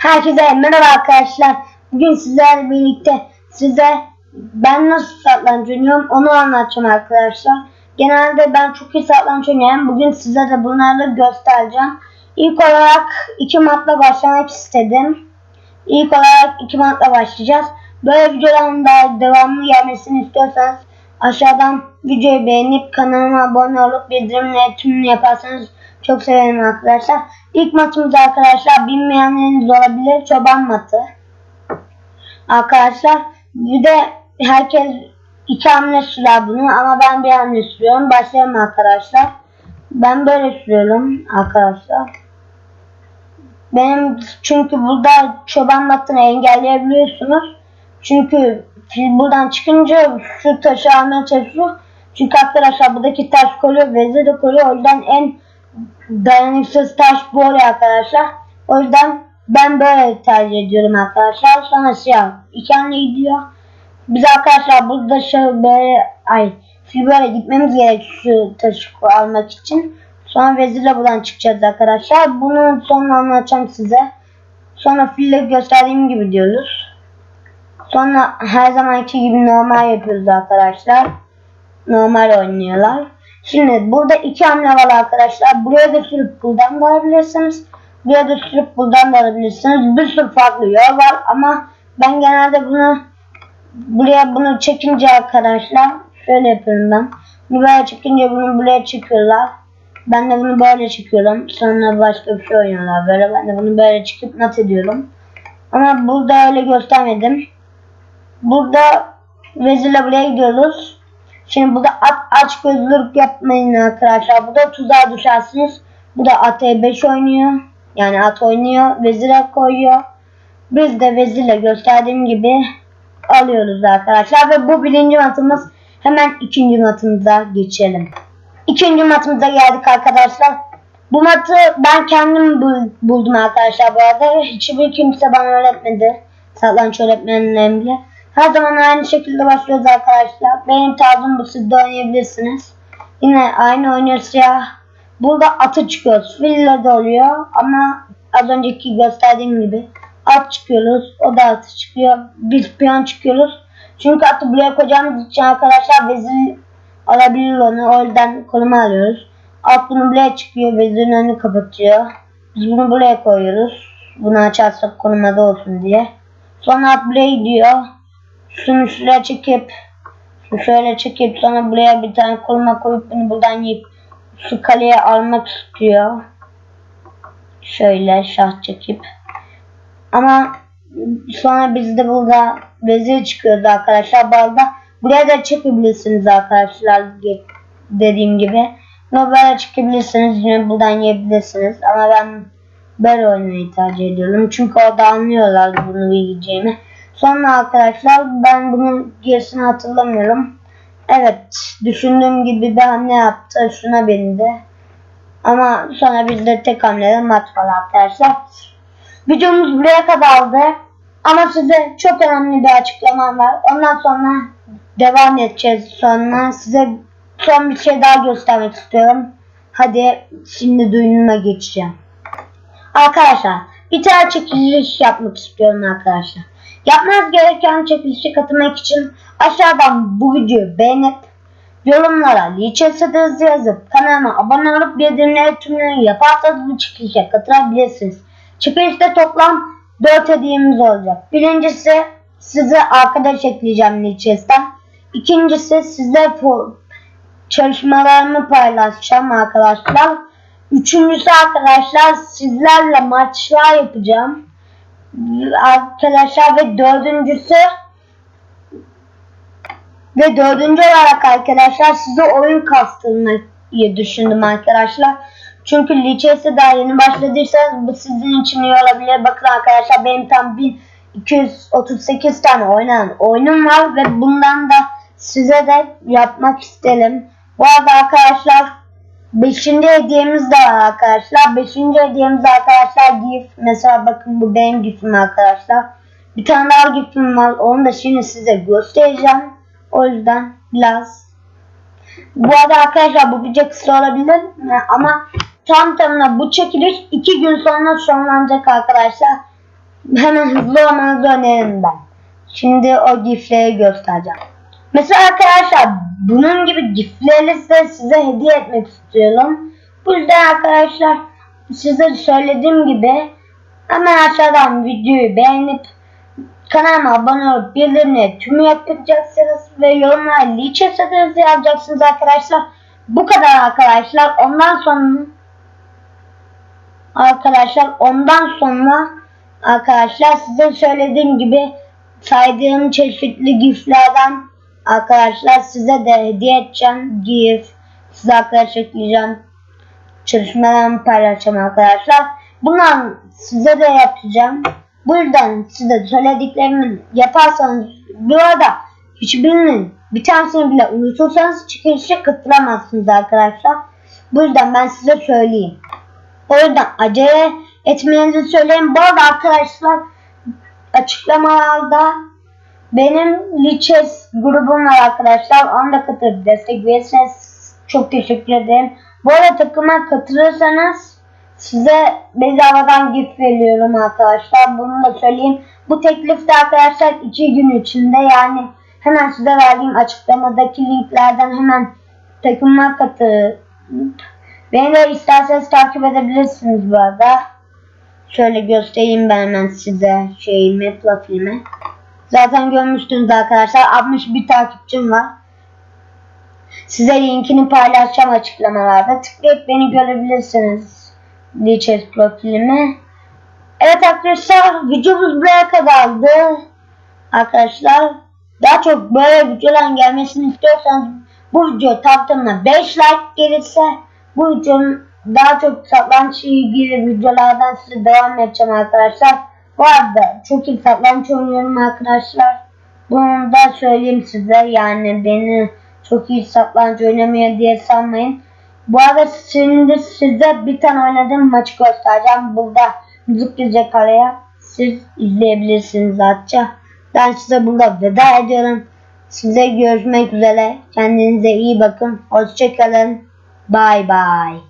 Herkese merhaba arkadaşlar. Bugün sizlerle birlikte size ben nasıl satranç oynuyorum onu anlatacağım arkadaşlar. Genelde ben çok iyi satranç oynuyorum. Bugün size de bunları göstereceğim. İlk olarak iki matla başlamak istedim. İlk olarak iki matla başlayacağız. Böyle videoların da devamlı gelmesini istiyorsanız aşağıdan videoyu beğenip kanalıma abone olup bildirimleri tümünü yaparsanız çok sevinirim arkadaşlar. İlk maçımız arkadaşlar bilmeyenleriniz olabilir çoban matı. Arkadaşlar bir de herkes iki hamle sürer bunu ama ben bir hamle sürüyorum. Başlayalım arkadaşlar. Ben böyle sürüyorum arkadaşlar. Benim çünkü burada çoban matını engelleyebiliyorsunuz. Çünkü fil buradan çıkınca şu taşı almaya çalışıyor. Çünkü arkadaşlar buradaki taş koruyor, vezir de koruyor. O yüzden en dayanıksız taş bu oluyor arkadaşlar. O yüzden ben böyle tercih ediyorum arkadaşlar. Sonra siyah iki hamle gidiyor. Biz arkadaşlar burada şöyle böyle ay böyle gitmemiz gerek şu taşı almak için. Sonra vezirle buradan çıkacağız arkadaşlar. Bunu sonra anlatacağım size. Sonra fille gösterdiğim gibi diyoruz. Sonra her zamanki gibi normal yapıyoruz arkadaşlar. Normal oynuyorlar. Şimdi burada iki hamle var arkadaşlar. Buraya da sürüp buradan da alabilirsiniz. Buraya da sürüp buradan da alabilirsiniz. Bir sürü farklı yol var ama ben genelde bunu buraya bunu çekince arkadaşlar şöyle yapıyorum ben. Bunu böyle çekince bunu buraya çekiyorlar. Ben de bunu böyle çekiyorum. Sonra başka bir şey oynuyorlar böyle. Ben de bunu böyle çıkıp not ediyorum. Ama burada öyle göstermedim. Burada vezirle buraya gidiyoruz. Şimdi burada at, aç gözlülük yapmayın arkadaşlar. Burada tuzağa düşersiniz. Burada at E5 oynuyor. Yani at oynuyor. Vezire koyuyor. Biz de vezirle gösterdiğim gibi alıyoruz arkadaşlar. Ve bu birinci matımız. Hemen ikinci matımıza geçelim. İkinci matımıza geldik arkadaşlar. Bu matı ben kendim buldum arkadaşlar bu arada. Hiçbir kimse bana öğretmedi. Satranç öğretmenlerim bile. Her zaman aynı şekilde başlıyoruz arkadaşlar. Benim tarzım bu siz de oynayabilirsiniz. Yine aynı oynuyor siyah. Burada atı çıkıyoruz. Fille de oluyor ama az önceki gösterdiğim gibi at çıkıyoruz. O da atı çıkıyor. Biz piyon çıkıyoruz. Çünkü atı buraya koyacağımız için arkadaşlar vezir alabilir onu. O yüzden koluma alıyoruz. At bunu buraya çıkıyor. Vezirin önünü kapatıyor. Biz bunu buraya koyuyoruz. Bunu açarsak konumada olsun diye. Sonra at buraya gidiyor. Şunu şuraya çekip şöyle çekip sonra buraya bir tane koluma koyup bunu buradan yiyip şu kaleye almak istiyor. Şöyle şah çekip. Ama sonra biz de burada vezir çıkıyoruz arkadaşlar. Bu arada buraya da çekebilirsiniz arkadaşlar dediğim gibi. Ama böyle çekebilirsiniz. Yine buradan yiyebilirsiniz. Ama ben böyle oynamayı tercih ediyorum. Çünkü orada anlıyorlar bunu yiyeceğimi. Sonra arkadaşlar ben bunun gerisini hatırlamıyorum. Evet düşündüğüm gibi bir hamle yaptı. Şuna bindi. Ama sonra bizde tek hamlede maç var arkadaşlar. Videomuz buraya kadardı. Ama size çok önemli bir açıklamam var. Ondan sonra devam edeceğiz sonra. Size son bir şey daha göstermek istiyorum. Hadi şimdi duyunuma geçeceğim. Arkadaşlar bir tane çekiliş yapmak istiyorum arkadaşlar. Yapmanız gereken çekilişe katılmak için aşağıdan bu videoyu beğenip yorumlara liçesediniz yazıp kanalıma abone olup bildirimleri tümünü yaparsanız bu çekilişe katılabilirsiniz. Çekilişte toplam 4 hediyemiz olacak. Birincisi size arkadaş ekleyeceğim liçesten. İkincisi size çalışmalarımı paylaşacağım arkadaşlar. Üçüncüsü arkadaşlar sizlerle maçlar yapacağım arkadaşlar ve dördüncüsü ve dördüncü olarak arkadaşlar size oyun kastırmayı düşündüm arkadaşlar. Çünkü liçesi daha yeni başladıysanız bu sizin için iyi olabilir. Bakın arkadaşlar benim tam 1238 tane oynanan oyunum var ve bundan da size de yapmak istedim. Bu arada arkadaşlar Beşinci hediyemiz de var arkadaşlar. Beşinci hediyemiz arkadaşlar gif. Mesela bakın bu benim gifim arkadaşlar. Bir tane daha gifim var. Onu da şimdi size göstereceğim. O yüzden biraz. Bu arada arkadaşlar bu video kısa olabilir. Ama tam tamına bu çekiliş iki gün sonra sonlanacak arkadaşlar. hemen hızlı olmanızı öneririm ben. Şimdi o gifleri göstereceğim. Mesela arkadaşlar bunun gibi gifleri size, size hediye etmek istiyorum. Bu yüzden arkadaşlar size söylediğim gibi hemen aşağıdan videoyu beğenip kanalıma abone olup bildirimleri tümü yapacaksınız ve yorumlara liçe satırınızı yazacaksınız arkadaşlar. Bu kadar arkadaşlar. Ondan sonra arkadaşlar ondan sonra arkadaşlar size söylediğim gibi saydığım çeşitli giflerden arkadaşlar size de hediye edeceğim gif. Size arkadaşlar ekleyeceğim. Çalışmalarımı paylaşacağım arkadaşlar. Bundan size de yapacağım. Bu yüzden size söylediklerimi yaparsanız bu arada hiçbirinin bir tanesini bile unutursanız çıkışa katılamazsınız arkadaşlar. Bu yüzden ben size söyleyeyim. O yüzden acele etmenizi söyleyeyim. Bu arada arkadaşlar açıklamalarda benim Liches grubum var arkadaşlar. Onu da katılıp destek verirseniz çok teşekkür ederim. Bu arada takıma katılırsanız size bedavadan gift veriyorum arkadaşlar. Bunu da söyleyeyim. Bu teklif de arkadaşlar 2 gün içinde yani hemen size verdiğim açıklamadaki linklerden hemen takıma katılıp Beni de isterseniz takip edebilirsiniz bu arada. Şöyle göstereyim ben hemen size şeyimi, profilimi. Zaten görmüştünüz arkadaşlar. 61 takipçim var. Size linkini paylaşacağım açıklamalarda. Tıklayıp beni görebilirsiniz. Liches profilimi. Evet arkadaşlar videomuz buraya kadardı. Arkadaşlar daha çok böyle videoların gelmesini istiyorsanız bu video taptığımda 5 like gelirse bu videonun daha çok satranç ilgili videolardan size devam edeceğim arkadaşlar. Bu arada çok iyi satranç oynuyorum arkadaşlar. Bunu da söyleyeyim size. Yani beni çok iyi satranç oynamıyor diye sanmayın. Bu arada şimdi size bir tane oynadığım maçı göstereceğim. Burada müzik girecek araya. Siz izleyebilirsiniz artık. Ben size burada veda ediyorum. Size görüşmek üzere. Kendinize iyi bakın. Hoşçakalın. Bye bye.